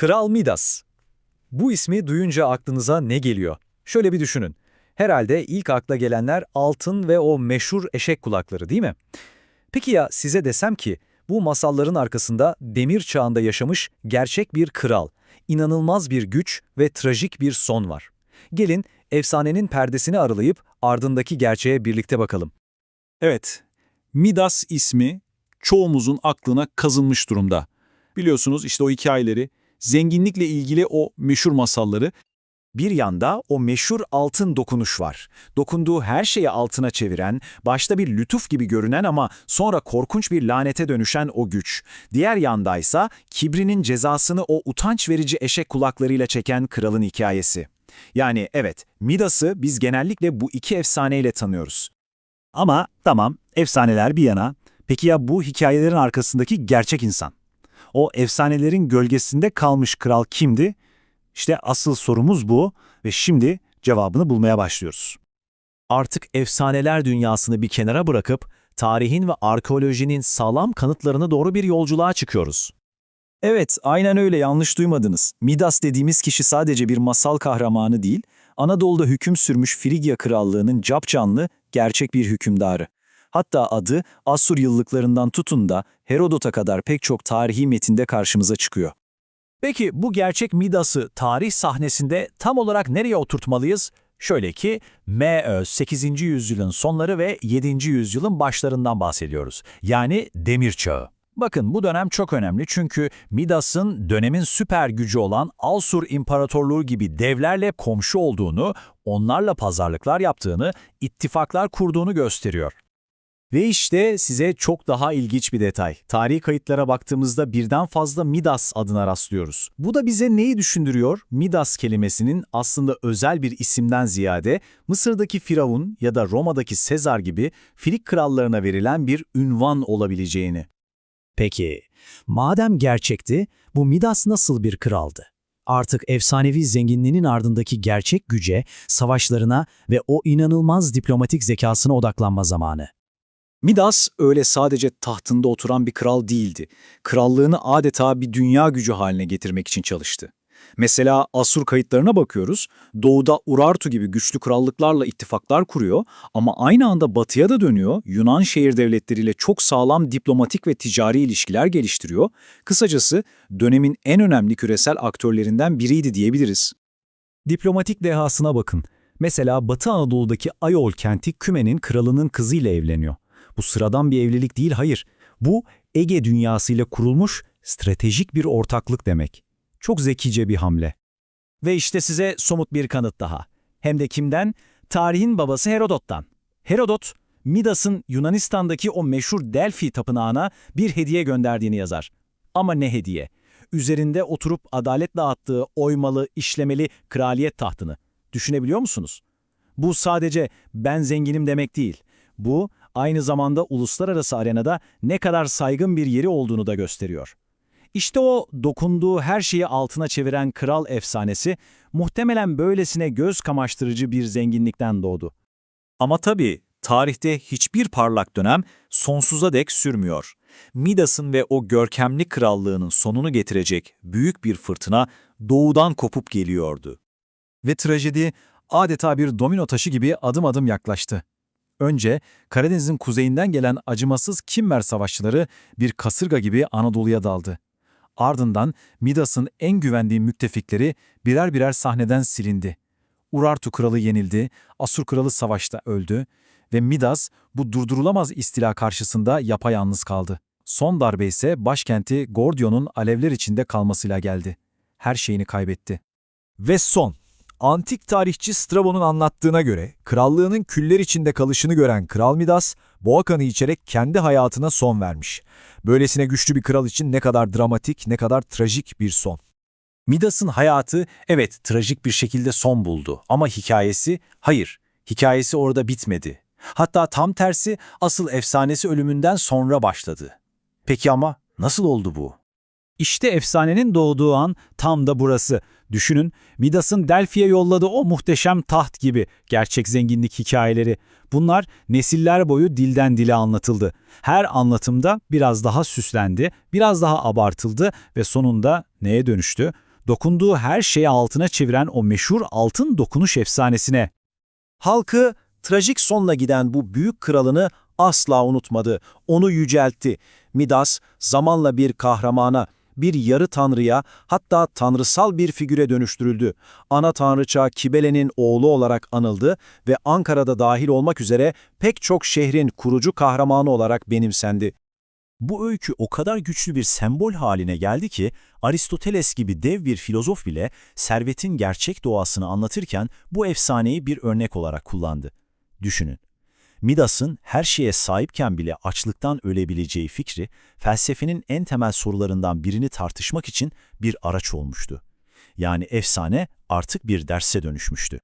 Kral Midas. Bu ismi duyunca aklınıza ne geliyor? Şöyle bir düşünün. Herhalde ilk akla gelenler altın ve o meşhur eşek kulakları değil mi? Peki ya size desem ki bu masalların arkasında demir çağında yaşamış gerçek bir kral, inanılmaz bir güç ve trajik bir son var. Gelin efsanenin perdesini aralayıp ardındaki gerçeğe birlikte bakalım. Evet, Midas ismi çoğumuzun aklına kazınmış durumda. Biliyorsunuz işte o hikayeleri, zenginlikle ilgili o meşhur masalları. Bir yanda o meşhur altın dokunuş var. Dokunduğu her şeyi altına çeviren, başta bir lütuf gibi görünen ama sonra korkunç bir lanete dönüşen o güç. Diğer yandaysa kibrinin cezasını o utanç verici eşek kulaklarıyla çeken kralın hikayesi. Yani evet, Midas'ı biz genellikle bu iki efsaneyle tanıyoruz. Ama tamam, efsaneler bir yana. Peki ya bu hikayelerin arkasındaki gerçek insan? O efsanelerin gölgesinde kalmış kral kimdi? İşte asıl sorumuz bu ve şimdi cevabını bulmaya başlıyoruz. Artık efsaneler dünyasını bir kenara bırakıp tarihin ve arkeolojinin sağlam kanıtlarına doğru bir yolculuğa çıkıyoruz. Evet, aynen öyle yanlış duymadınız. Midas dediğimiz kişi sadece bir masal kahramanı değil, Anadolu'da hüküm sürmüş Frigya krallığının capcanlı, gerçek bir hükümdarı. Hatta adı Assur yıllıklarından tutun da Herodot'a kadar pek çok tarihi metinde karşımıza çıkıyor. Peki bu gerçek Midas'ı tarih sahnesinde tam olarak nereye oturtmalıyız? Şöyle ki, M.Ö. 8. yüzyılın sonları ve 7. yüzyılın başlarından bahsediyoruz. Yani Demir Çağı. Bakın bu dönem çok önemli çünkü Midas'ın dönemin süper gücü olan Alsur İmparatorluğu gibi devlerle komşu olduğunu, onlarla pazarlıklar yaptığını, ittifaklar kurduğunu gösteriyor. Ve işte size çok daha ilginç bir detay. Tarihi kayıtlara baktığımızda birden fazla Midas adına rastlıyoruz. Bu da bize neyi düşündürüyor? Midas kelimesinin aslında özel bir isimden ziyade Mısır'daki Firavun ya da Roma'daki Sezar gibi Filik krallarına verilen bir ünvan olabileceğini. Peki, madem gerçekti, bu Midas nasıl bir kraldı? Artık efsanevi zenginliğinin ardındaki gerçek güce, savaşlarına ve o inanılmaz diplomatik zekasına odaklanma zamanı. Midas öyle sadece tahtında oturan bir kral değildi. Krallığını adeta bir dünya gücü haline getirmek için çalıştı. Mesela Asur kayıtlarına bakıyoruz. Doğuda Urartu gibi güçlü krallıklarla ittifaklar kuruyor ama aynı anda batıya da dönüyor. Yunan şehir devletleriyle çok sağlam diplomatik ve ticari ilişkiler geliştiriyor. Kısacası dönemin en önemli küresel aktörlerinden biriydi diyebiliriz. Diplomatik dehasına bakın. Mesela Batı Anadolu'daki Ayol kenti Küme'nin kralının kızıyla evleniyor. Bu sıradan bir evlilik değil, hayır. Bu Ege dünyasıyla kurulmuş stratejik bir ortaklık demek. Çok zekice bir hamle. Ve işte size somut bir kanıt daha. Hem de kimden? Tarihin babası Herodot'tan. Herodot, Midas'ın Yunanistan'daki o meşhur Delphi tapınağına bir hediye gönderdiğini yazar. Ama ne hediye? Üzerinde oturup adalet dağıttığı oymalı, işlemeli kraliyet tahtını. Düşünebiliyor musunuz? Bu sadece ben zenginim demek değil. Bu aynı zamanda uluslararası arenada ne kadar saygın bir yeri olduğunu da gösteriyor. İşte o dokunduğu her şeyi altına çeviren kral efsanesi muhtemelen böylesine göz kamaştırıcı bir zenginlikten doğdu. Ama tabii tarihte hiçbir parlak dönem sonsuza dek sürmüyor. Midas'ın ve o görkemli krallığının sonunu getirecek büyük bir fırtına doğudan kopup geliyordu. Ve trajedi adeta bir domino taşı gibi adım adım yaklaştı. Önce Karadeniz'in kuzeyinden gelen acımasız Kimmer savaşçıları bir kasırga gibi Anadolu'ya daldı. Ardından Midas'ın en güvendiği müttefikleri birer birer sahneden silindi. Urartu kralı yenildi, Asur kralı savaşta öldü ve Midas bu durdurulamaz istila karşısında yapayalnız kaldı. Son darbe ise başkenti Gordion'un alevler içinde kalmasıyla geldi. Her şeyini kaybetti. Ve son. Antik tarihçi Strabo'nun anlattığına göre krallığının küller içinde kalışını gören Kral Midas, boğa kanı içerek kendi hayatına son vermiş. Böylesine güçlü bir kral için ne kadar dramatik, ne kadar trajik bir son. Midas'ın hayatı evet trajik bir şekilde son buldu ama hikayesi hayır. Hikayesi orada bitmedi. Hatta tam tersi asıl efsanesi ölümünden sonra başladı. Peki ama nasıl oldu bu? İşte efsanenin doğduğu an tam da burası. Düşünün, Midas'ın Delphi'ye yolladığı o muhteşem taht gibi gerçek zenginlik hikayeleri. Bunlar nesiller boyu dilden dile anlatıldı. Her anlatımda biraz daha süslendi, biraz daha abartıldı ve sonunda neye dönüştü? dokunduğu her şeyi altına çeviren o meşhur altın dokunuş efsanesine. Halkı trajik sonla giden bu büyük kralını asla unutmadı, onu yüceltti. Midas zamanla bir kahramana, bir yarı tanrıya hatta tanrısal bir figüre dönüştürüldü. Ana tanrıça Kibele'nin oğlu olarak anıldı ve Ankara'da dahil olmak üzere pek çok şehrin kurucu kahramanı olarak benimsendi. Bu öykü o kadar güçlü bir sembol haline geldi ki Aristoteles gibi dev bir filozof bile servetin gerçek doğasını anlatırken bu efsaneyi bir örnek olarak kullandı. Düşünün. Midas'ın her şeye sahipken bile açlıktan ölebileceği fikri felsefenin en temel sorularından birini tartışmak için bir araç olmuştu. Yani efsane artık bir derse dönüşmüştü.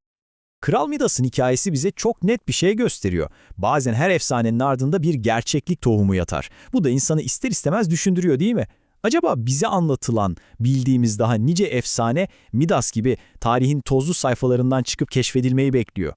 Kral Midas'ın hikayesi bize çok net bir şey gösteriyor. Bazen her efsanenin ardında bir gerçeklik tohumu yatar. Bu da insanı ister istemez düşündürüyor değil mi? Acaba bize anlatılan, bildiğimiz daha nice efsane Midas gibi tarihin tozlu sayfalarından çıkıp keşfedilmeyi bekliyor.